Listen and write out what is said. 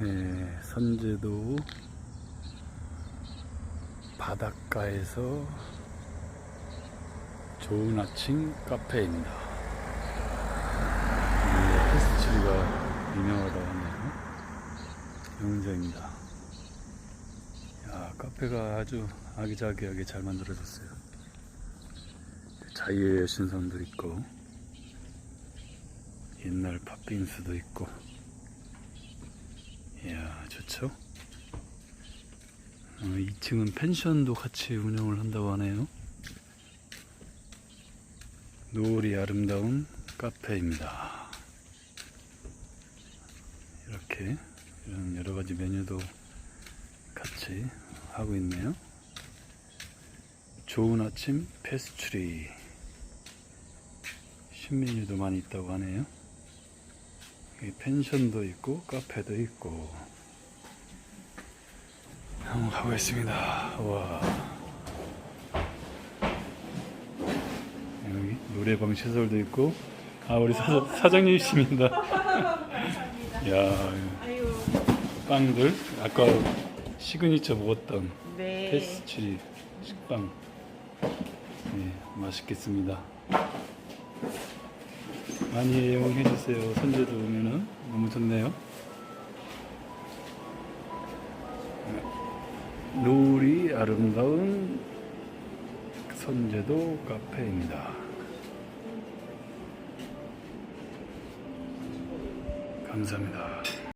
네, 선제도 바닷가에서 좋은 아침 카페입니다. 이 페스츄리가 유명하다고 하네요. 영자입니다. 야, 카페가 아주 아기자기하게 잘 만들어졌어요. 자유의 여신상도 있고, 옛날 팥빙수도 있고, 좋죠? 어, 2층은 펜션도 같이 운영을 한다고 하네요. 노을이 아름다운 카페입니다. 이렇게 이런 여러 가지 메뉴도 같이 하고 있네요. 좋은 아침 페스츄리 신메뉴도 많이 있다고 하네요. 펜션도 있고 카페도 있고 한번 가보겠습니다. 와 여기 노래방 시설도 있고 아 우리 사, 사장님이십니다. 야 아유, 빵들 아까 시그니처 먹었던 네. 페스츄리 식빵 네, 맛있겠습니다. 많이 애용해 주세요. 선제도 오면은 너무 좋네요. 노을이 아름다운 선제도 카페입니다. 감사합니다.